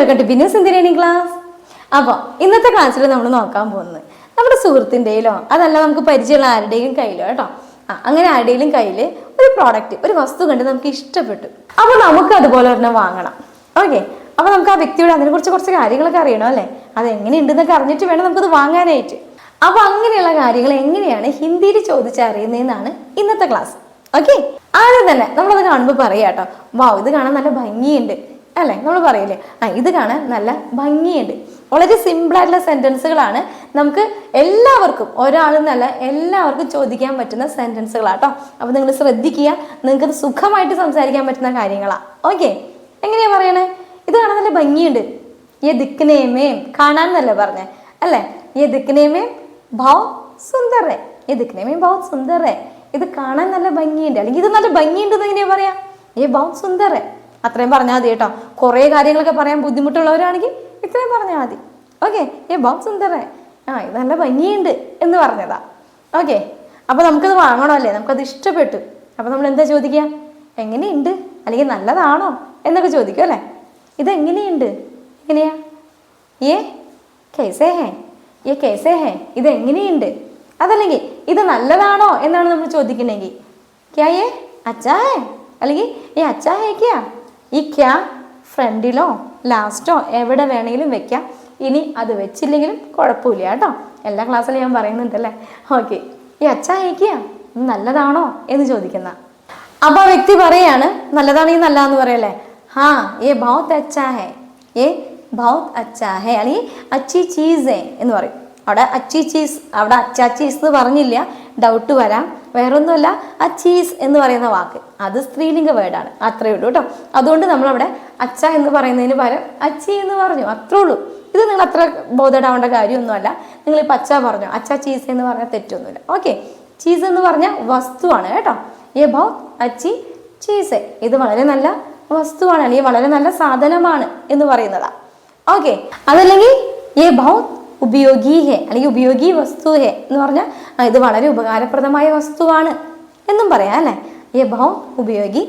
Welcome to Binu Sindhireni class അപ്പോൾ ഇന്നത്തെ ക്ലാസ്സിൽ നമ്മൾ നോക്കാൻ പോകുന്നത് നമ്മുടെ സുഹൃത്തിന്റെയിലോ അതല്ല നമുക്ക് പരിചയമുള്ള ആരുടെയും കയ്യിലോ കേട്ടോ? ആ അങ്ങനെ ആരുടെയും കയ്യിൽ ഒരു പ്രോഡക്റ്റ് ഒരു വസ്തു കണ്ട് നമുക്ക് ഇഷ്ടപ്പെട്ടു. അപ്പോൾ നമുക്ക് അതുപോലെ ഒരെണ്ണം വാങ്ങണം. ഓക്കെ അപ്പോൾ നമുക്ക് ആ വ്യക്തിയോട് അതിനെക്കുറിച്ച് കുറച്ച് കാര്യങ്ങളൊക്കെ അറിയണം അല്ലേ? അത് എങ്ങനെയുണ്ടെന്നൊക്കെ അറിഞ്ഞിട്ട് വേണം നമുക്കത് വാങ്ങാനായിട്ട്. അപ്പോൾ അങ്ങനെയുള്ള കാര്യങ്ങൾ എങ്ങനെയാണ് ഹിന്ദിയിൽ ചോദിച്ചറിയുന്നതെന്നാണ് ഇന്നത്തെ ക്ലാസ് ഓക്കെ ആദ്യം തന്നെ നമ്മളത് കാണുമ്പോൾ പറയാം കേട്ടോ. വാ ഇത് കാണാൻ നല്ല ഭംഗിയുണ്ട്. അല്ലേ? നമ്മൾ പറയില്ലേ? ആ ഇത് കാണാൻ നല്ല ഭംഗിയുണ്ട്. വളരെ സിമ്പിൾ ആയിട്ടുള്ള സെന്റൻസുകളാണ് നമുക്ക് എല്ലാവർക്കും ഒരാളെന്നല്ല എല്ലാവർക്കും ചോദിക്കാൻ പറ്റുന്ന സെന്റൻസുകളാട്ടോ അപ്പോൾ നിങ്ങൾ ശ്രദ്ധിക്കുക. നിങ്ങൾക്ക് സുഖമായിട്ട് സംസാരിക്കാൻ പറ്റുന്ന കാര്യങ്ങളാണ് ഓക്കെ എങ്ങനെയാ പറയണേ? ഇത് കാണാൻ നല്ല ഭംഗിയുണ്ട്. യദിക്നേമേം. കാണാൻ എന്നല്ലേ പറഞ്ഞേ? അല്ലേ? യദിക്നേമേം ഭാവ് സുന്ദറേ യദിക്നേമേം ഭാവ് സുന്ദറേ ഇത് കാണാൻ നല്ല ഭംഗിയുണ്ട്. അല്ലെങ്കിൽ ഇത് നല്ല ഭംഗിയുണ്ടെന്ന് എങ്ങനെയാ പറയാ? ഏ ഭാവ് സുന്ദറേ അത്രയും പറഞ്ഞാൽ മതി കേട്ടോ. കുറേ കാര്യങ്ങളൊക്കെ പറയാൻ ബുദ്ധിമുട്ടുള്ളവരാണെങ്കിൽ ഇത്രയും പറഞ്ഞാൽ മതി. ഓക്കെ ഏ ഭാവ് സുന്ദറേ. ആ ഇത് നല്ല ഭംഗിയുണ്ട് എന്ന് പറഞ്ഞതാ. ഓക്കെ അപ്പോൾ നമുക്കത് വാങ്ങണമല്ലേ നമുക്കത് ഇഷ്ടപ്പെട്ടു. അപ്പോൾ നമ്മൾ എന്താ ചോദിക്കുക? എങ്ങനെയുണ്ട്? അല്ലെങ്കിൽ നല്ലതാണോ? എന്നൊക്കെ ചോദിക്കും അല്ലേ? ഇതെങ്ങനെയുണ്ട്? എങ്ങനെയാ? ഏ കേസേ ഹേ. ഏ കേസേ ഹേ. ഇതെങ്ങനെയുണ്ട്? അതല്ലെങ്കിൽ ഇത് നല്ലതാണോ എന്നാണ് നമ്മൾ ചോദിക്കണമെങ്കിൽ ക്യാ ഏ അച്ചാ ഹേ? അല്ലെങ്കിൽ ഏ അച്ചാ ഹേ ക്യാ ഈ ഫ്രണ്ടിലോ ലാസ്റ്റോ എവിടെ വേണമെങ്കിലും വെക്കാം. ഇനി അത് വെച്ചില്ലെങ്കിലും കുഴപ്പമില്ല കേട്ടോ. എല്ലാ ക്ലാസ്സിലും ഞാൻ പറയുന്നുണ്ടല്ലേ? ഓക്കെ ഈ അച്ഛാ ഹേ നല്ലതാണോ എന്ന് ചോദിക്കുന്ന. അപ്പൊ ആ വ്യക്തി പറയാണ് നല്ലതാണെങ്കിൽ നല്ലതെന്ന് പറയല്ലേ? ഹാ ഏ ബൗത്ത് അച്ചാ ഹേ. ഏ ബൗത്ത് അച്ചാ ഹേ. അല്ലെങ്കിൽ അച്ചി ചീസ് എന്ന് പറയും. അവിടെ അച്ചി ചീസ് അവിടെ അച്ചാ ചീസ് എന്ന് പറഞ്ഞില്ല. ഡൗട്ട് വരാം. വേറൊന്നുമല്ല ആ ചീസ് എന്ന് പറയുന്ന വാക്ക്. അത് സ്ത്രീലിംഗ വേർഡാണ് അത്രയേ ഉള്ളൂ കേട്ടോ. അതുകൊണ്ട് നമ്മളവിടെ അച്ച എന്ന് പറയുന്നതിന് പകരം അച്ചി എന്ന് പറഞ്ഞു. അത്രേ ഉള്ളൂ. ഇത് നിങ്ങൾ അത്ര ബോധടാവേണ്ട കാര്യമൊന്നുമല്ല. നിങ്ങൾ ഇപ്പം അച്ച പറഞ്ഞു. അച്ച ചീസ് എന്ന് പറഞ്ഞാൽ തെറ്റൊന്നുമില്ല. ഓക്കെ ചീസ് എന്ന് പറഞ്ഞാൽ വസ്തുവാണ് കേട്ടോ. ഏ ഭൗ അച്ചി ചീസ് ഇത് വളരെ നല്ല വസ്തുവാണ്. അല്ലെങ്കിൽ വളരെ നല്ല സാധനമാണ് എന്ന് പറയുന്നതാ. ഓക്കെ അതല്ലെങ്കിൽ ഏ ഭൗ ഉപയോഗീ ഹേ അല്ലെങ്കിൽ ഉപയോഗി വസ്തു ഹേ എന്ന് പറഞ്ഞാൽ ഇത് വളരെ ഉപകാരപ്രദമായ വസ്തുവാണ് എന്നും പറയാം അല്ലെ? യേ ബഹു ഉപയോഗി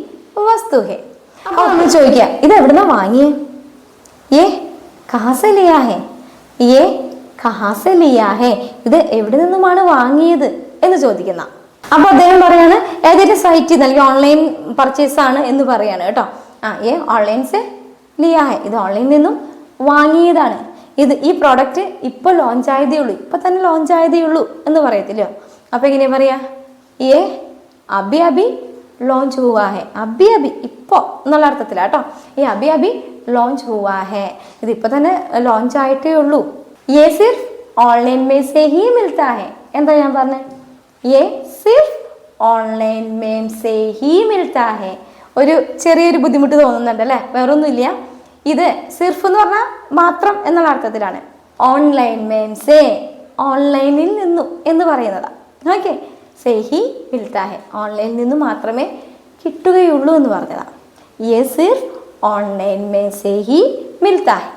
വസ്തു ഹേ അപ്പോൾ നമ്മൾ ചോദിക്കുക ഇത് എവിടുന്ന വാങ്ങിയേ? ഏ കാസലിയാഹെ. ഏ കഹാസലിയാ ഇത് എവിടെ നിന്നുമാണ് വാങ്ങിയത് എന്ന് ചോദിക്കുന്ന. അപ്പൊ അദ്ദേഹം പറയാണ് ഏതൊരു സൈറ്റിൽ നിന്ന് അല്ലെങ്കിൽ ഓൺലൈൻ പർച്ചേസ് ആണ് എന്ന് പറയാണ് കേട്ടോ. ആ ഏ ഓൺലൈൻ ലിയാഹെ. ഇത് ഓൺലൈനിൽ നിന്നും വാങ്ങിയതാണ്. ഇത് ഈ പ്രോഡക്റ്റ് ഇപ്പൊ ലോഞ്ച് ആയതേ ഉള്ളൂ. ഇപ്പൊ തന്നെ ലോഞ്ച് ആയതേ ഉള്ളൂ എന്ന് പറയത്തില്ലോ? അപ്പൊ എങ്ങനെയാ പറയാ? ഏ അബി അബി ലോഞ്ച് ഹുവാ ഹെ. അബി അബി ഇപ്പോ എന്നുള്ള അർത്ഥത്തിലാട്ടോ ഈ അബി അബി ലോഞ്ച് ഹുവാ ഹെ. ഇത് ഇപ്പൊ തന്നെ ലോഞ്ച് ആയിട്ടേ ഉള്ളൂ. ഏ സിർഫ് ഓൺലൈൻ മെയ്സേ ഹി മിൽത്താ ഹെ. എന്താ ഞാൻ പറഞ്ഞേ? ഏ സിർഫ് ഓൺലൈൻ സേ ഹി മിൽത്താ ഹെ. ഒരു ചെറിയൊരു ബുദ്ധിമുട്ട് തോന്നുന്നുണ്ട് അല്ലേ? വേറൊന്നുമില്ല. ഇത് സിർഫ് എന്ന് പറഞ്ഞാൽ മാത്രം എന്നുള്ള അർത്ഥത്തിലാണ്. ഓൺലൈൻ മേൻസേ ഓൺലൈനിൽ നിന്നും എന്ന് പറയുന്നതാണ് ഓക്കെ സെഹി മിൽത്താഹെ ഓൺലൈനിൽ നിന്ന് മാത്രമേ കിട്ടുകയുള്ളൂ എന്ന് പറഞ്ഞതാണ് യെ സിർഫ് ഓൺലൈൻ മേ സെഹി മിൽത്താഹെ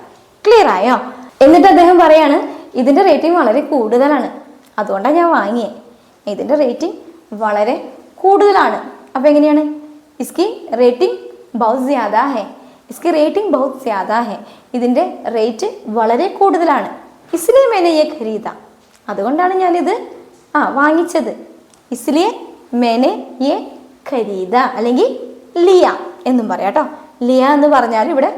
ക്ലിയർ ആയോ? എന്നിട്ട് അദ്ദേഹം പറയാണ് ഇതിന്റെ റേറ്റിംഗ് വളരെ കൂടുതലാണ്. അതുകൊണ്ടാണ് ഞാൻ വാങ്ങിയത് ഇതിന്റെ റേറ്റിംഗ് വളരെ കൂടുതലാണ്. അപ്പോൾ എങ്ങനെയാണ്? ഇസ്കി റേറ്റിംഗ് ബൗസ് ജ്യാദാ ഹെ ഇസ്കി റേറ്റിംഗ് ബഹുത് ज़्यादा ഹെ ഇതിന്റെ റേറ്റ് വളരെ കൂടുതലാണ്. ഇസ്ലിയെ മേനയെ ഖരീദ. അതുകൊണ്ടാണ് ഞാനിത് ആ വാങ്ങിച്ചത്. ഇസ്ലിയെ മേനെ യെ ഖരീദ അല്ലെങ്കിൽ ലിയ എന്നും പറയാം കേട്ടോ. ലിയ എന്ന് പറഞ്ഞാൽ ഇവിടെ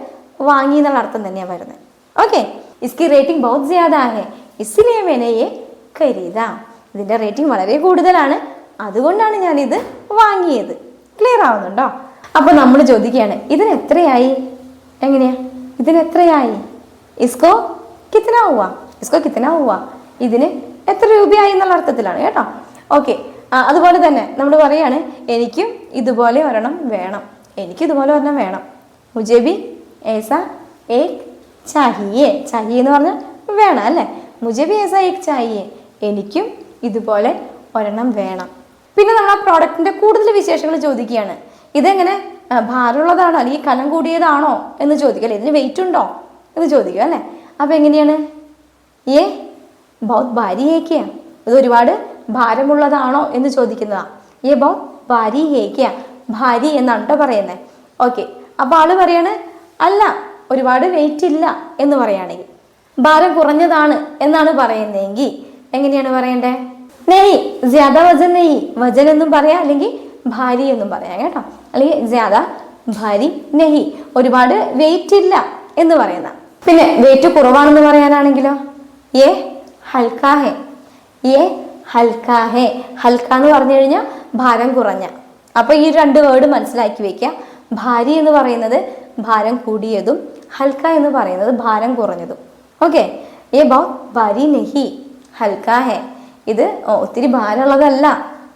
വാങ്ങി എന്നുള്ള അർത്ഥം തന്നെയാണ് വരുന്നത്. ഓക്കെ ഇസ്കി റേറ്റിംഗ് ബഹുത് ജ്യാദാ ഹെ ഇസ്ലിയെ മേനെ യെ ഖരീദ. ഇതിന്റെ റേറ്റിംഗ് വളരെ കൂടുതലാണ്. അതുകൊണ്ടാണ് ഞാനിത് വാങ്ങിയത്. ക്ലിയർ ആവുന്നുണ്ടോ? അപ്പൊ നമ്മൾ ചോദിക്കുകയാണ് ഇതിന് എത്രയായി? എങ്ങനെയാ? ഇതിന് എത്രയായി? ഇസ്കോ കിത്തന ഇസ്കോ കിത്തന ഇതിന് എത്ര രൂപയായി? എന്നുള്ള അർത്ഥത്തിലാണ് കേട്ടോ. ഓക്കെ. അതുപോലെ തന്നെ നമ്മൾ പറയാണ് എനിക്കും ഇതുപോലെ ഒരെണ്ണം വേണം. എനിക്ക് ഇതുപോലെ ഒരെണ്ണം വേണം. മുജേബി ഏസ ഏക് ചാഹിയെ. ചാഹിയെ എന്ന് പറഞ്ഞാൽ വേണം അല്ലേ? മുജേബി ഏസ ഏക് ചാഹിയെ എനിക്കും ഇതുപോലെ ഒരെണ്ണം വേണം. പിന്നെ നമ്മൾ ആ പ്രോഡക്റ്റിന്റെ കൂടുതൽ വിശേഷങ്ങൾ ചോദിക്കുകയാണ് ഇതെങ്ങനെ ഭാരമുള്ളതാണോ? അല്ലെങ്കിൽ കനം കൂടിയതാണോ? എന്ന് ചോദിക്കും. അല്ലേ? ഇതിന് വെയിറ്റ് ഉണ്ടോ? എന്ന് ചോദിക്കും അല്ലേ? അപ്പോൾ എങ്ങനെയാണ്? ഏ? ബൗത് ഭാര്യ ഹേക്കിയാ ഇത് ഒരുപാട് ഭാരമുള്ളതാണോ? എന്ന് ചോദിക്കുന്നതാ. ഏ ബൗത് ഭാര്യ ഹേക്കിയാ ഭാര്യ എന്നാണ് കേട്ടോ പറയുന്നത് ഓക്കെ. അപ്പോൾ ആൾ പറയാണ് അല്ല ഒരുപാട് വെയിറ്റ് ഇല്ല എന്ന് പറയുകയാണെങ്കിൽ ഭാരം കുറഞ്ഞതാണ് എന്നാണ് പറയുന്നതെങ്കിൽ എങ്ങനെയാണ് പറയണ്ടേ? നെയ്. ജ്യാദ വജൻ നെയ്. വജൻ എന്നും പറയാം അല്ലെങ്കിൽ ഭാര്യ എന്നും പറയാം കേട്ടോ. അല്ലെങ്കിൽ ജ്യാദ ഭാരി നെഹി ഒരുപാട് വെയിറ്റ് ഇല്ല എന്ന് പറയുന്ന. പിന്നെ വെയിറ്റ് കുറവാണെന്ന് പറയാനാണെങ്കിലോ? ഏ ഹൽക്കാ ഹെ ഏ ഹൽക്കാ ഹെ ഹൽക്ക എന്ന് പറഞ്ഞു കഴിഞ്ഞാൽ ഭാരം കുറഞ്ഞ. അപ്പൊ ഈ രണ്ട് വേർഡ് മനസ്സിലാക്കി വെക്കുക ഭാരി എന്ന് പറയുന്നത് ഭാരം കൂടിയതും ഹൽക്ക എന്ന് പറയുന്നത് ഭാരം കുറഞ്ഞതും. ഓക്കെ? ഏ ബോ ഭാരി നെഹി ഹൽക്ക ഹെ ഇത് ഒത്തിരി ഭാരമുള്ളതല്ല.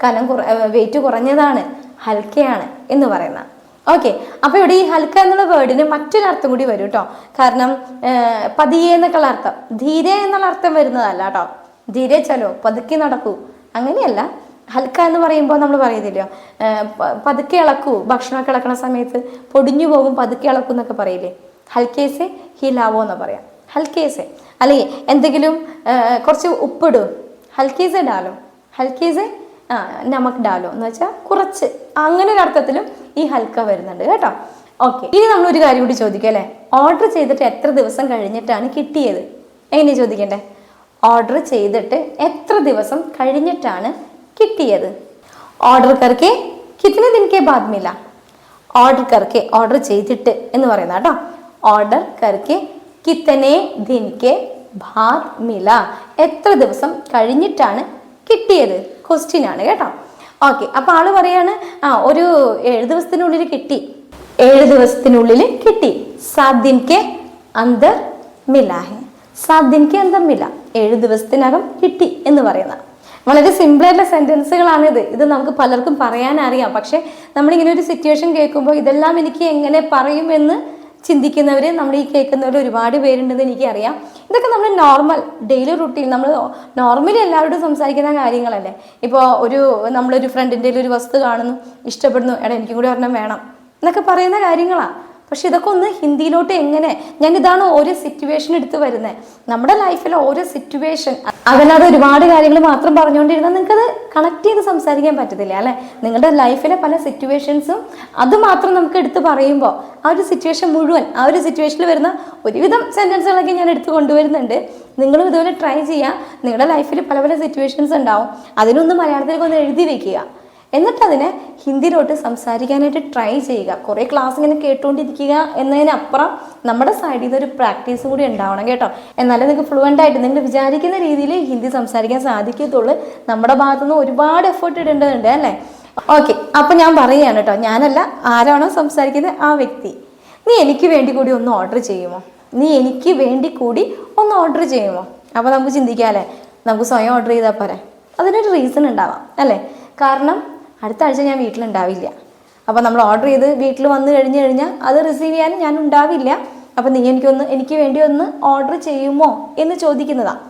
കനം കുറ വെയിറ്റ് കുറഞ്ഞതാണ്. ഹൽക്കയാണ്. എന്ന് പറയുന്നത് ഓക്കെ അപ്പൊ ഇവിടെ ഈ ഹൽക്ക എന്നുള്ള വേർഡിന് മറ്റൊരർത്ഥം കൂടി വരും കേട്ടോ കാരണം പതിയെ എന്നൊക്കെയുള്ള അർത്ഥം. ധീരെ എന്നുള്ള അർത്ഥം വരുന്നതല്ല കേട്ടോ ധീരെ ചലോ പതുക്കി നടക്കൂ. അങ്ങനെയല്ല. ഹൽക്ക എന്ന് പറയുമ്പോൾ നമ്മൾ പറയുന്നില്ലയോ? പതുക്കെ ഇളക്കൂ. ഭക്ഷണമൊക്കെ ഇളക്കണ സമയത്ത് പൊടിഞ്ഞു പോകും പതുക്കെ ഇളക്കൂ എന്നൊക്കെ പറയില്ലേ? ഹൽക്കേസെ ഹിലാവോ എന്ന് പറയാം. ഹൽക്കേസെ. അല്ലെങ്കിൽ എന്തെങ്കിലും കുറച്ച് ഉപ്പിടും. ഹൽക്കേസെ ഡാലോ ഹൽക്കേസെ നമക് ഡാലോ എന്ന് വെച്ചാൽ കുറച്ച്. അങ്ങനെ ഒരു അർത്ഥത്തിലും ഈ ഹൽക്ക വരുന്നുണ്ട് കേട്ടോ. ഓക്കെ ഇനി നമ്മൾ ഒരു കാര്യം കൂടി ചോദിക്കാം അല്ലേ? ഓർഡർ ചെയ്തിട്ട് എത്ര ദിവസം കഴിഞ്ഞിട്ടാണ് കിട്ടിയത്? എങ്ങനെയാണ് ചോദിക്കണ്ടേ? ഓർഡർ ചെയ്തിട്ട് എത്ര ദിവസം കഴിഞ്ഞിട്ടാണ് കിട്ടിയത്? ഓർഡർ കറക്കെ കിത്തനെ ദിനക്കെ ബാദ് മില ഓർഡർ കറക്കെ ഓർഡർ ചെയ്തിട്ട് എന്ന് പറയുന്ന കേട്ടോ. ഓർഡർ കറക്കെ കിത്തനെ ദിനക്കെ ഭാത് മില എത്ര ദിവസം കഴിഞ്ഞിട്ടാണ് കിട്ടിയത്? ക്വസ്റ്റ്യൻ ആണ് കേട്ടോ. ഓക്കെ അപ്പൊ ആൾ പറയാണ് ആ ഒരു ഏഴ് ദിവസത്തിനുള്ളിൽ കിട്ടി. ഏഴ് ദിവസത്തിനുള്ളിൽ കിട്ടി. സാധ്യം കെ അന്തർ മിലാഹെ സാധ്യം കെ അന്തർ മില ഏഴ് ദിവസത്തിനകം കിട്ടി എന്ന് പറയുന്ന. വളരെ സിമ്പിളായിട്ടുള്ള സെന്റൻസുകളാണ് ഇത് ഇത് നമുക്ക് പലർക്കും പറയാനറിയാം. പക്ഷെ നമ്മളിങ്ങനെ ഒരു സിറ്റുവേഷൻ കേൾക്കുമ്പോൾ ഇതെല്ലാം എനിക്ക് എങ്ങനെ പറയുമെന്ന് ചിന്തിക്കുന്നവർ നമ്മൾ ഈ കേൾക്കുന്നവർ ഒരുപാട് പേരുണ്ടെന്ന് എനിക്കറിയാം. ഇതൊക്കെ നമ്മൾ നോർമൽ ഡെയിലി റുട്ടീൻ നമ്മൾ നോർമലി എല്ലാവരോടും സംസാരിക്കുന്ന കാര്യങ്ങളല്ലേ? ഇപ്പോൾ ഒരു നമ്മളൊരു ഫ്രണ്ടിന്റെ ഒരു വസ്തു കാണുന്നു ഇഷ്ടപ്പെടുന്നു എടാ എനിക്കും കൂടി ഒരെണ്ണം വേണം എന്നൊക്കെ പറയുന്ന കാര്യങ്ങളാണ് പക്ഷെ ഇതൊക്കെ ഒന്ന് ഹിന്ദിയിലോട്ട് എങ്ങനെ ഞാൻ ഓരോ സിറ്റുവേഷൻ എടുത്ത് വരുന്നത് നമ്മുടെ ലൈഫിലെ ഓരോ സിറ്റുവേഷൻ അതല്ലാതെ ഒരുപാട് കാര്യങ്ങൾ മാത്രം പറഞ്ഞുകൊണ്ടിരുന്നാൽ നിങ്ങൾക്കത് കണക്ട് ചെയ്ത് സംസാരിക്കാൻ പറ്റത്തില്ല അല്ലേ? നിങ്ങളുടെ ലൈഫിലെ പല സിറ്റുവേഷൻസും അത് മാത്രം നമുക്ക് എടുത്ത് പറയുമ്പോൾ ആ ഒരു സിറ്റുവേഷൻ മുഴുവൻ ആ ഒരു സിറ്റുവേഷനിൽ വരുന്ന ഒരുവിധം സെന്റൻസുകളൊക്കെ ഞാൻ എടുത്ത് കൊണ്ടുവരുന്നുണ്ട്. നിങ്ങളും ഇതുപോലെ ട്രൈ ചെയ്യുക നിങ്ങളുടെ ലൈഫിൽ പല പല സിറ്റുവേഷൻസ് ഉണ്ടാവും. അതിനൊന്ന് മലയാളത്തിലേക്ക് ഒന്ന് എഴുതി വെക്കുക. എന്നിട്ട് അതിനെ ഹിന്ദിയിലോട്ട് സംസാരിക്കാനായിട്ട് ട്രൈ ചെയ്യുക. കുറേ ക്ലാസ് ഇങ്ങനെ കേട്ടുകൊണ്ടിരിക്കുക എന്നതിനപ്പുറം നമ്മുടെ സൈഡിൽ നിന്ന് ഒരു പ്രാക്ടീസ് കൂടി ഉണ്ടാവണം കേട്ടോ. എന്നാലേ നിങ്ങൾക്ക് ഫ്ലുവന്റ് ആയിട്ട് നിങ്ങൾ വിചാരിക്കുന്ന രീതിയിൽ ഹിന്ദി സംസാരിക്കാൻ സാധിക്കത്തുള്ളൂ. നമ്മുടെ ഭാഗത്തുനിന്ന് ഒരുപാട് എഫേർട്ട് ഇടേണ്ടതുണ്ട് അല്ലേ? ഓക്കെ അപ്പം ഞാൻ പറയുകയാണ് കേട്ടോ. ഞാനല്ല ആരാണോ സംസാരിക്കുന്നത് ആ വ്യക്തി. നീ എനിക്ക് വേണ്ടി കൂടി ഒന്ന് ഓർഡർ ചെയ്യുമോ? നീ എനിക്ക് വേണ്ടി കൂടി ഒന്ന് ഓർഡർ ചെയ്യുമോ? അപ്പോൾ നമുക്ക് ചിന്തിക്കാം അല്ലേ? നമുക്ക് സ്വയം ഓർഡർ ചെയ്താൽ പോരെ. അതിനൊരു റീസൺ ഉണ്ടാവാം അല്ലേ? കാരണം അടുത്ത ആഴ്ച ഞാൻ വീട്ടിലുണ്ടാവില്ല. അപ്പോൾ നമ്മൾ ഓർഡർ ചെയ്ത് വീട്ടിൽ വന്നു കഴിഞ്ഞ് കഴിഞ്ഞാൽ അത് റിസീവ് ചെയ്യാൻ ഞാൻ ഉണ്ടാവില്ല. അപ്പോൾ നീ എനിക്കൊന്ന് എനിക്ക് വേണ്ടി ഒന്ന് ഓർഡർ ചെയ്യുമോ എന്ന് ചോദിക്കുന്നതാണ്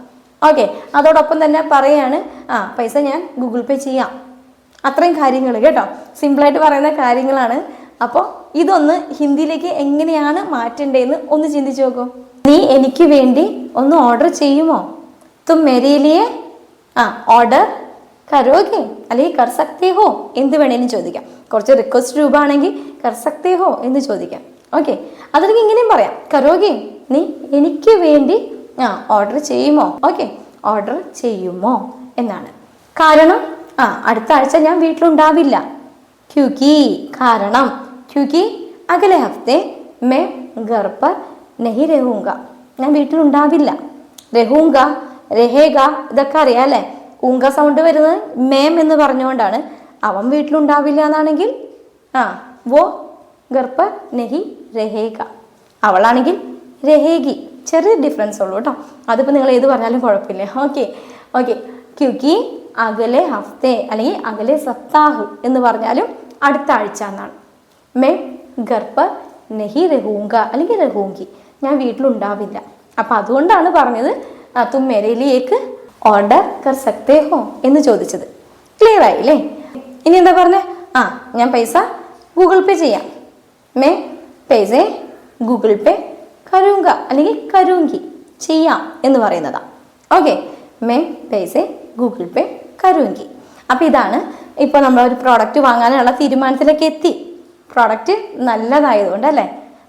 ഓക്കെ അതോടൊപ്പം തന്നെ പറയാണ് ആ പൈസ ഞാൻ ഗൂഗിൾ പേ ചെയ്യാം. അത്രയും കാര്യങ്ങൾ കേട്ടോ. സിമ്പിളായിട്ട് പറയുന്ന കാര്യങ്ങളാണ്. അപ്പോൾ ഇതൊന്ന് ഹിന്ദിയിലേക്ക് എങ്ങനെയാണ് മാറ്റേണ്ടതെന്ന് ഒന്ന് ചിന്തിച്ചു നോക്കൂ. നീ എനിക്ക് വേണ്ടി ഒന്ന് ഓർഡർ ചെയ്യുമോ? തും മെരിയിലിയെ ലിയെ ആ ഓർഡർ കരോഗെ അല്ലെങ്കിൽ കർസക്തേ ഹോ എന്ത് വേണേലും ചോദിക്കാം. കുറച്ച് റിക്വസ്റ്റ് രൂപമാണെങ്കിൽ കർസക്തേ ഹോ എന്ന് ചോദിക്കാം. ഓക്കെ അതിലേക്ക് ഇങ്ങനെയും പറയാം. കരോഗെ നീ എനിക്ക് വേണ്ടി ആ ഓർഡർ ചെയ്യുമോ? ഓക്കെ ഓർഡർ ചെയ്യുമോ? എന്നാണ്. കാരണം ആ അടുത്ത ആഴ്ച ഞാൻ വീട്ടിലുണ്ടാവില്ല. ക്യൂക്കി കാരണം. ക്യൂക്കി അകലെ ഹഫ്തെ മേ ഗർഭ നെഹി രഹൂങ്ക. ഞാൻ വീട്ടിലുണ്ടാവില്ല. രഹൂങ്ക രഹേഗ ഇതൊക്കെ അറിയാം അല്ലേ? ഊങ്ക സൗണ്ട് വരുന്നത് മേം എന്ന് പറഞ്ഞുകൊണ്ടാണ്. അവൻ വീട്ടിലുണ്ടാവില്ല എന്നാണെങ്കിൽ ആ വോ ഗർപ്പ നെഹി രഹേഗ. അവളാണെങ്കിൽ രഹേഗി. ചെറിയ ഡിഫറൻസ് ഉള്ളൂ കേട്ടോ. അതിപ്പോൾ നിങ്ങൾ ഏത് പറഞ്ഞാലും കുഴപ്പമില്ല. ഓക്കെ ഓക്കെ ക്യൂക്കി അകലെ ഹഫ്തേ അല്ലെങ്കിൽ അകലെ സപ്താഹ് എന്ന് പറഞ്ഞാലും അടുത്ത ആഴ്ച എന്നാണ്. മേ ഗർഭ നെഹി രഹൂങ്ക അല്ലെങ്കിൽ രഹൂങ്കി. ഞാൻ വീട്ടിലുണ്ടാവില്ല. അപ്പം അതുകൊണ്ടാണ് പറഞ്ഞത് തുമ്മേരയിലേക്ക് ഓർഡർ കർ സക്തേ ഹോ എന്ന് ചോദിച്ചത്. ക്ലിയർ ആയില്ലേ? ഇനി എന്താ പറഞ്ഞേ? ആ ഞാൻ പൈസ ഗൂഗിൾ പേ ചെയ്യാം. മേ പൈസ ഗൂഗിൾ പേ കരൂങ്ക അല്ലെങ്കിൽ കരൂങ്കി ചെയ്യാം എന്ന് പറയുന്നതാ. ഓക്കെ മേ പൈസ ഗൂഗിൾ പേ കരൂങ്കി. അപ്പം ഇതാണ് ഇപ്പോൾ നമ്മൾ ഒരു പ്രോഡക്റ്റ് വാങ്ങാനുള്ള തീരുമാനത്തിലേക്ക് എത്തി. പ്രോഡക്റ്റ് നല്ലതായതുകൊണ്ട് അല്ലേ?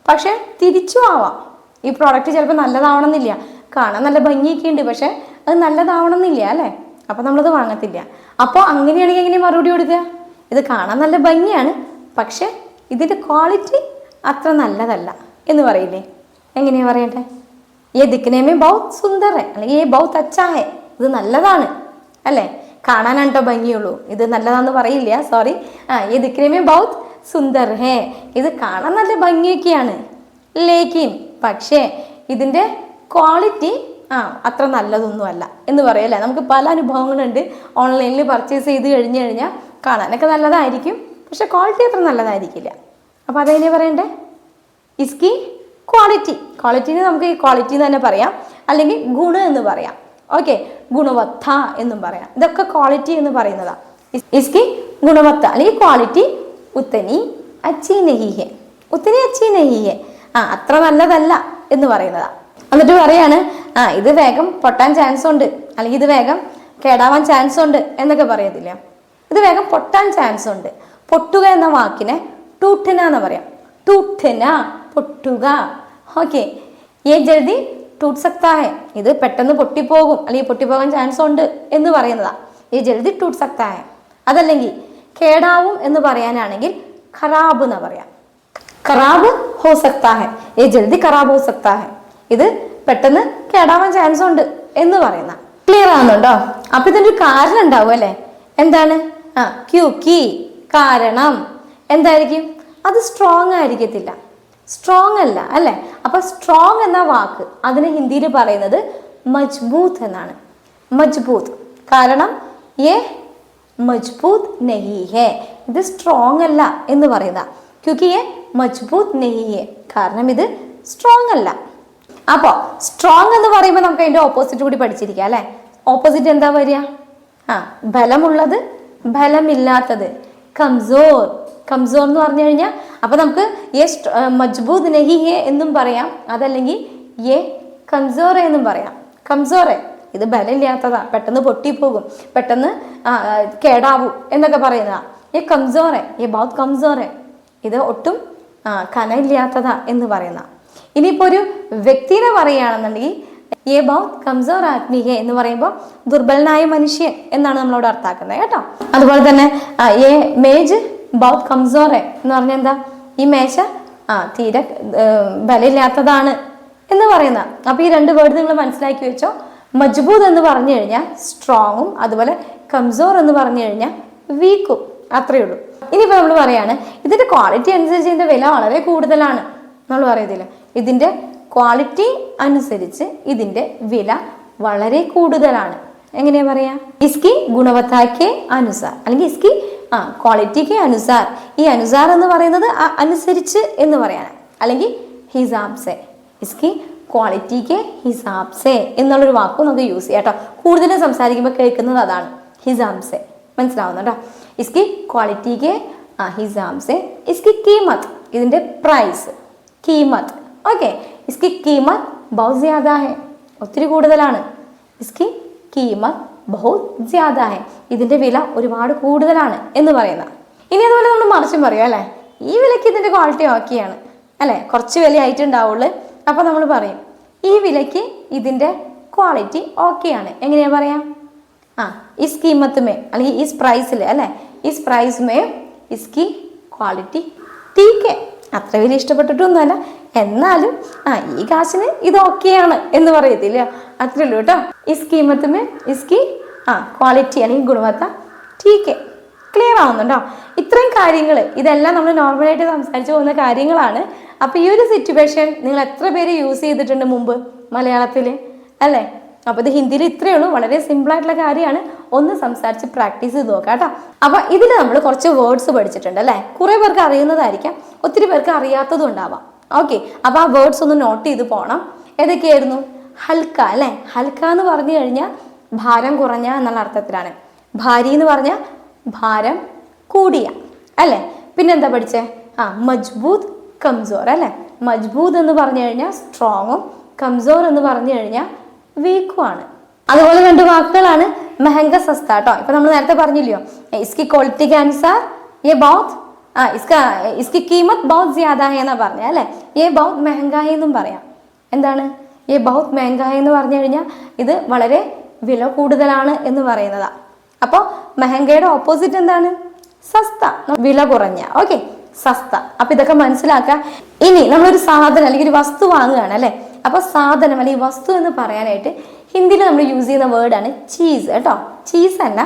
പക്ഷേ തിരിച്ചു ആവാം. ഈ പ്രോഡക്റ്റ് ചിലപ്പോൾ നല്ലതാവണമെന്നില്ല. കാണാൻ നല്ല ഭംഗിയൊക്കെ ഉണ്ട്. പക്ഷെ അത് നല്ലതാവണമെന്നില്ല അല്ലേ? അപ്പോൾ നമ്മളത് വാങ്ങത്തില്ല. അപ്പോൾ അങ്ങനെയാണെങ്കിൽ എങ്ങനെ മറുപടി കൊടുക്കുക? ഇത് കാണാൻ നല്ല ഭംഗിയാണ് പക്ഷെ ഇതിന്റെ ക്വാളിറ്റി അത്ര നല്ലതല്ല എന്ന് പറയില്ലേ? എങ്ങനെയാ പറയട്ടെ ഏ ദിക്കനേമേ ബൗത്ത് സുന്ദറേ അല്ലെങ്കിൽ ഏ ബൗത്ത് അച്ചായേ ഇത് നല്ലതാണ് അല്ലേ? കാണാനാണ്ടോ ഭംഗിയുള്ളൂ. ഇത് നല്ലതാന്ന് പറയില്ല സോറി ആ ഏ ദിക്കനേമേ ബൗത്ത് സുന്ദർ ഹേ ഇത് കാണാൻ നല്ല ഭംഗിയൊക്കെയാണ് ലേക്കിൻ പക്ഷേ ഇതിന്റെ ക്വാളിറ്റി ആ അത്ര നല്ലതൊന്നുമല്ല എന്ന് പറയല്ലേ? നമുക്ക് പല അനുഭവങ്ങളുണ്ട്. ഓൺലൈനിൽ പർച്ചേസ് ചെയ്ത് കഴിഞ്ഞ് കഴിഞ്ഞാൽ കാണാനൊക്കെ നല്ലതായിരിക്കും. പക്ഷെ ക്വാളിറ്റി അത്ര നല്ലതായിരിക്കില്ല. അപ്പോൾ അതെങ്ങനെ പറയണ്ടേ? ഇസ്കി ക്വാളിറ്റി ക്വാളിറ്റിന് നമുക്ക് ക്വാളിറ്റി എന്ന് തന്നെ പറയാം. അല്ലെങ്കിൽ ഗുണ എന്ന് പറയാം. ഓക്കെ ഗുണവത്ത എന്നും പറയാം. ഇതൊക്കെ ക്വാളിറ്റി എന്ന് പറയുന്നതാ. ഇസ്- ഇസ്കി ഗുണവത്ത. അല്ലെങ്കിൽ ക്വാളിറ്റി ഉത്തനി അച്ചി നെഹിഹെ ഉത്തനി അച്ചി നെഹിഹെ ആ അത്ര നല്ലതല്ല എന്ന് പറയുന്നതാ. എന്നിട്ട് പറയാണ് ആ ഇത് വേഗം പൊട്ടാൻ ചാൻസ് ഉണ്ട്. അല്ലെങ്കിൽ ഇത് വേഗം കേടാവാൻ ചാൻസ് ഉണ്ട് എന്നൊക്കെ പറയത്തില്ല. ഇത് വേഗം പൊട്ടാൻ ചാൻസ് ഉണ്ട്. പൊട്ടുക എന്ന വാക്കിനെ ടൂട്ടന എന്ന് പറയാം. ടൂട്ടന പൊട്ടുക. ഓക്കെ. ഏ ജൽദി ടൂട്ട് സക്താഹെ ഇത് പെട്ടെന്ന് പൊട്ടിപ്പോകും. അല്ലെങ്കിൽ പൊട്ടിപ്പോകാൻ ചാൻസ് ഉണ്ട് എന്ന് പറയുന്നതാ. ഏ ജൽദി ടൂട്ട് സക്താഹെ അതല്ലെങ്കിൽ കേടാവും എന്ന് പറയാനാണെങ്കിൽ ഖറാബ് എന്ന് പറയാം. ഖറാബ് ഹോ സക്താഹെ ഏ ജൽദി ഖറാബ് ഹോ സക്താ ഹെ ഇത് പെട്ടെന്ന് കേടാവാൻ ചാൻസ് ഉണ്ട് എന്ന് പറയുന്ന. ക്ലിയർ ആവുന്നുണ്ടോ? അപ്പൊ ഇതിന്റെ ഒരു കാരണം ഉണ്ടാവും അല്ലെ? എന്താണ്? ആ ക്യൂ കീ കാരണം. എന്തായിരിക്കും? അത് സ്ട്രോങ് ആയിരിക്കത്തില്ല. സ്ട്രോങ് അല്ല അല്ലെ? അപ്പൊ സ്ട്രോങ് എന്ന വാക്ക് അതിന് ഹിന്ദിയിൽ പറയുന്നത് മജ്ബൂത്ത് എന്നാണ്. മജ്ബൂത്ത്. കാരണം ഏ മജ്ബൂത്ത് നെഹി ഹേ ഇത് സ്ട്രോങ് അല്ല എന്ന് പറയുന്ന. ക്യൂക്കി ഏ മജ്ബൂത്ത് നെഹി ഹേ കാരണം ഇത് സ്ട്രോങ് അല്ല. അപ്പോൾ സ്ട്രോങ് എന്ന് പറയുമ്പോൾ നമുക്ക് അതിന്റെ ഓപ്പോസിറ്റ് കൂടി പഠിച്ചിരിക്കാം അല്ലേ? ഓപ്പോസിറ്റ് എന്താ വരിക? ആ ബലമുള്ളത് ബലമില്ലാത്തത്. കംസോർ. കംസോർ എന്ന് പറഞ്ഞു കഴിഞ്ഞാൽ അപ്പോൾ നമുക്ക് യെ മജ്ബൂദ് നഹി ഹെ എന്നും പറയാം അതല്ലെങ്കിൽ യെ കംസോർ എന്നും പറയാം. കംസോറെ ഇത് ബലമില്ലാത്തതാ പെട്ടെന്ന് പൊട്ടിപ്പോകും പെട്ടെന്ന് കേടാവും എന്നൊക്കെ പറയുന്നതാ. യെ കംസോറെ യെ ബൗത്ത് കംസോറെ ഇത് ഒട്ടും കനയില്ലാത്തതാ എന്ന് പറയുന്ന ഇനിയിപ്പോ ഒരു വ്യക്തിനെ പറയുകയാണെന്നുണ്ടെങ്കിൽ ഏ ബൗത്ത് കംസോർ ആത്മീയ എന്ന് പറയുമ്പോൾ ദുർബലനായ മനുഷ്യൻ എന്നാണ് നമ്മളോട് അർത്ഥാക്കുന്നത് കേട്ടോ? അതുപോലെ തന്നെ ഏ മേജ് ബൗത്ത് കംസോറെ എന്ന് പറഞ്ഞാൽ എന്താ? ഈ മേശ ആ തീരെ ബലമില്ലാത്തതാണ് എന്ന് പറയുന്ന. അപ്പൊ ഈ രണ്ട് വേർഡ് നിങ്ങൾ മനസ്സിലാക്കി വെച്ചോ. മജ്ബൂദ് എന്ന് പറഞ്ഞു കഴിഞ്ഞാൽ സ്ട്രോങ്ങും അതുപോലെ കംസോർ എന്ന് പറഞ്ഞു കഴിഞ്ഞാൽ വീക്കും. അത്രയേ ഉള്ളൂ. ഇനിയിപ്പോൾ നമ്മൾ പറയാണ് ഇതിന്റെ ക്വാളിറ്റി അനുസരിച്ച് ഇതിന്റെ വില വളരെ കൂടുതലാണ്. നമ്മൾ പറയത്തില്ല ഇതിന്റെ ക്വാളിറ്റി അനുസരിച്ച് ഇതിന്റെ വില വളരെ കൂടുതലാണ്. എങ്ങനെയാ പറയാ? ഇസ്കി ഗുണവത്താക്കെ അനുസാർ. അല്ലെങ്കിൽ ഇസ്കി ആ ക്വാളിറ്റിക്ക് അനുസാർ. ഈ അനുസാർ എന്ന് പറയുന്നത് ആ അനുസരിച്ച് എന്ന് പറയാനാണ്. അല്ലെങ്കിൽ ഹിസാബ്സെ. ഇസ്കി ക്വാളിറ്റിക്ക് ഹിസാബ്സെ എന്നുള്ളൊരു വാക്കും നമുക്ക് യൂസ് ചെയ്യാം കേട്ടോ. കൂടുതലും സംസാരിക്കുമ്പോൾ കേൾക്കുന്നത് അതാണ്. ഹിസാബ്സെ. മനസ്സിലാവുന്നുണ്ടോ? ഇസ്കി ക്വാളിറ്റിക്ക് ആ ഹിസാബ് സെ ഇസ്കി കീമത്ത്. ഇതിന്റെ പ്രൈസ് കീമത്ത്. ഓക്കെ ഇസ്കി കീമത് ബഹുത് ജ്യാദാ ഒത്തിരി കൂടുതലാണ് ഇസ്കി കീമത് ബഹുത് ജ്യാദാ ഹെ ഇതിന്റെ വില ഒരുപാട് കൂടുതലാണ് എന്ന് പറയുന്ന ഇനി അതുപോലെ നമ്മൾ മറിച്ചും പറയും അല്ലേ ഈ വിലയ്ക്ക് ഇതിന്റെ ക്വാളിറ്റി ഓക്കെയാണ് അല്ലേ കുറച്ച് വില ആയിട്ടുണ്ടാവുള്ളൂ അപ്പോൾ നമ്മൾ പറയും ഈ വിലയ്ക്ക് ഇതിന്റെ ക്വാളിറ്റി ഓക്കെയാണ് എങ്ങനെയാണ് പറയാം ആ ഇസ് കീമത്തുമേ അല്ലെങ്കിൽ ഇസ് പ്രൈസിൽ അല്ലേ ഇസ് പ്രൈസുമേ ഇസ്കി ക്വാളിറ്റി ടീക്കെ അത്ര വലിയ ഇഷ്ടപ്പെട്ടിട്ടൊന്നുമല്ല. എന്നാലും ആ ഈ കാശിന് ഇത് ഓക്കെയാണ് എന്ന് പറയത്തില്ല? അത്രേ ഉള്ളൂ കേട്ടോ. ഈ കീമത്ത് മേ ഇസ്കി ആ ക്വാളിറ്റി അല്ലെങ്കിൽ ഗുണവത്ത ടീക്കെ ക്ലിയർ ആവുന്നുണ്ടോ? ഇത്രയും കാര്യങ്ങൾ ഇതെല്ലാം നമ്മൾ നോർമലായിട്ട് സംസാരിച്ചു പോകുന്ന കാര്യങ്ങളാണ്. അപ്പോൾ ഈ ഒരു സിറ്റുവേഷൻ നിങ്ങൾ എത്ര പേര് യൂസ് ചെയ്തിട്ടുണ്ട് മുമ്പ് മലയാളത്തിൽ അല്ലേ? അപ്പോൾ ഇത് ഹിന്ദിയിൽ ഇത്രയേ ഉള്ളൂ. വളരെ സിമ്പിളായിട്ടുള്ള കാര്യമാണ്. ഒന്ന് സംസാരിച്ച് പ്രാക്ടീസ് ചെയ്ത് നോക്കാം കേട്ടോ. അപ്പോൾ ഇതിൽ നമ്മൾ കുറച്ച് വേർഡ്സ് പഠിച്ചിട്ടുണ്ട് അല്ലേ? കുറേ പേർക്ക് അറിയുന്നതായിരിക്കാം. ഒത്തിരി പേർക്ക് അറിയാത്തതും ഉണ്ടാവാം. ഓക്കെ അപ്പോൾ ആ വേർഡ്സ് ഒന്ന് നോട്ട് ചെയ്ത് പോകണം ഏതൊക്കെയായിരുന്നു? ഹൽക്ക അല്ലേ? ഹൽക്ക എന്ന് പറഞ്ഞു കഴിഞ്ഞാൽ ഭാരം കുറഞ്ഞ എന്നുള്ള അർത്ഥത്തിലാണ്. ഭാരി എന്ന് പറഞ്ഞാൽ ഭാരം കൂടിയ അല്ലേ? പിന്നെന്താ പഠിച്ചേ? ആ മജ്ബൂത് കംസോർ അല്ലേ? മജ്ബൂത് എന്ന് പറഞ്ഞു കഴിഞ്ഞാൽ സ്ട്രോങ്ങും കംസോർ എന്ന് പറഞ്ഞു കഴിഞ്ഞാൽ വീക്കുമാണ് അതുപോലെ രണ്ട് വാക്കുകളാണ് മെഹങ്ക സസ്ത കേട്ടോ ഇപ്പൊ നമ്മൾ നേരത്തെ പറഞ്ഞില്ലയോ ഇസ്കി ക്വാളിറ്റിക്ക് അനുസാർ ये बहुत ആ ഇസ്ക ഇസ്കി കീമത്ത് ബഹുത് ജ്യാദാ ഹെ എന്നാ പറഞ്ഞ അല്ലേ ഏ ബഹുത് മെഹങ്കായ എന്നും പറയാം എന്താണ് ഏ ബഹുത് മെഹങ്കായ എന്ന് പറഞ്ഞു കഴിഞ്ഞാൽ ഇത് വളരെ വില കൂടുതലാണ് എന്ന് പറയുന്നതാ അപ്പോൾ മെഹങ്കയുടെ ഓപ്പോസിറ്റ് എന്താണ് സസ്ത വില കുറഞ്ഞ ഓക്കെ സസ്ത അപ്പൊ ഇതൊക്കെ മനസ്സിലാക്കുക ഇനി നമ്മളൊരു സാധനം അല്ലെങ്കിൽ ഒരു വസ്തു വാങ്ങുകയാണ് അല്ലെ അപ്പൊ സാധനം അല്ലെങ്കിൽ വസ്തു എന്ന് പറയാനായിട്ട് ഹിന്ദിയിൽ നമ്മൾ യൂസ് ചെയ്യുന്ന വേർഡാണ് ചീസ് കേട്ടോ. ചീസ് അല്ല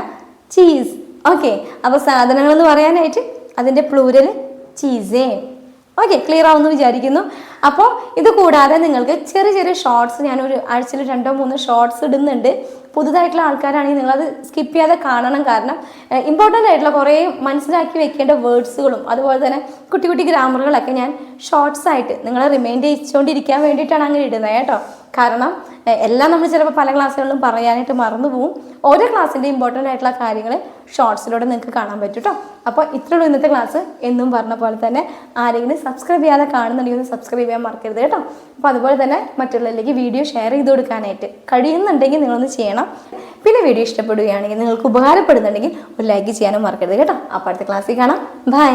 ചീസ് ഓക്കെ അപ്പൊ സാധനങ്ങൾ എന്ന് പറയാനായിട്ട് അതിന്റെ പ്ലൂരൽ ചീസേ ഓക്കെ ക്ലിയർ ആവുമെന്ന് വിചാരിക്കുന്നു. അപ്പോൾ ഇത് കൂടാതെ നിങ്ങൾക്ക് ചെറിയ ചെറിയ ഷോർട്സ് ഞാൻ ഒരു ആഴ്ചയിൽ രണ്ടോ മൂന്നോ ഷോർട്സ് ഇടുന്നുണ്ട്. പുതുതായിട്ടുള്ള ആൾക്കാരാണെങ്കിൽ നിങ്ങളത് സ്കിപ്പ് ചെയ്യാതെ കാണണം. കാരണം ഇമ്പോർട്ടന്റ് ആയിട്ടുള്ള കുറേ മനസ്സിലാക്കി വെക്കേണ്ട വേർഡ്സുകളും അതുപോലെ തന്നെ കുട്ടി കുട്ടി ഗ്രാമറുകളൊക്കെ ഞാൻ ഷോർട്സ് ആയിട്ട് നിങ്ങളെ റിമൈൻഡ് ചെയ്യിച്ചുകൊണ്ടിരിക്കാൻ വേണ്ടിയിട്ടാണ് അങ്ങനെ ഇടുന്നത് കേട്ടോ. കാരണം എല്ലാം നമ്മൾ ചിലപ്പോൾ പല ക്ലാസ്സുകളിലും പറയാനായിട്ട് മറന്നു പോകും ഓരോ ക്ലാസ്സിന്റെ ഇമ്പോർട്ടന്റ് ആയിട്ടുള്ള കാര്യങ്ങൾ ഷോർട്സിലൂടെ നിങ്ങൾക്ക് കാണാൻ പറ്റും കേട്ടോ അപ്പോൾ ഇത്രയുള്ളൂ ഇന്നത്തെ ക്ലാസ് എന്നും പറഞ്ഞ പോലെ തന്നെ ആരെങ്കിലും സബ്സ്ക്രൈബ് ചെയ്യാതെ കാണുന്നുണ്ടെങ്കിൽ ഒന്ന് സബ്സ്ക്രൈബ് ചെയ്യാൻ മറക്കരുത് കേട്ടോ. അപ്പോൾ അതുപോലെ തന്നെ മറ്റുള്ളവരിലേക്ക് വീഡിയോ ഷെയർ ചെയ്ത് കൊടുക്കാനായിട്ട് കഴിയുന്നുണ്ടെങ്കിൽ നിങ്ങളൊന്ന് ചെയ്യണം. പിന്നെ വീഡിയോ ഇഷ്ടപ്പെടുകയാണെങ്കിൽ നിങ്ങൾക്ക് ഉപകാരപ്പെടുന്നുണ്ടെങ്കിൽ ഒരു ലൈക്ക് ചെയ്യാനും മറക്കരുത് കേട്ടോ. അപ്പോൾ അടുത്ത ക്ലാസ്സിൽ കാണാം. ബൈ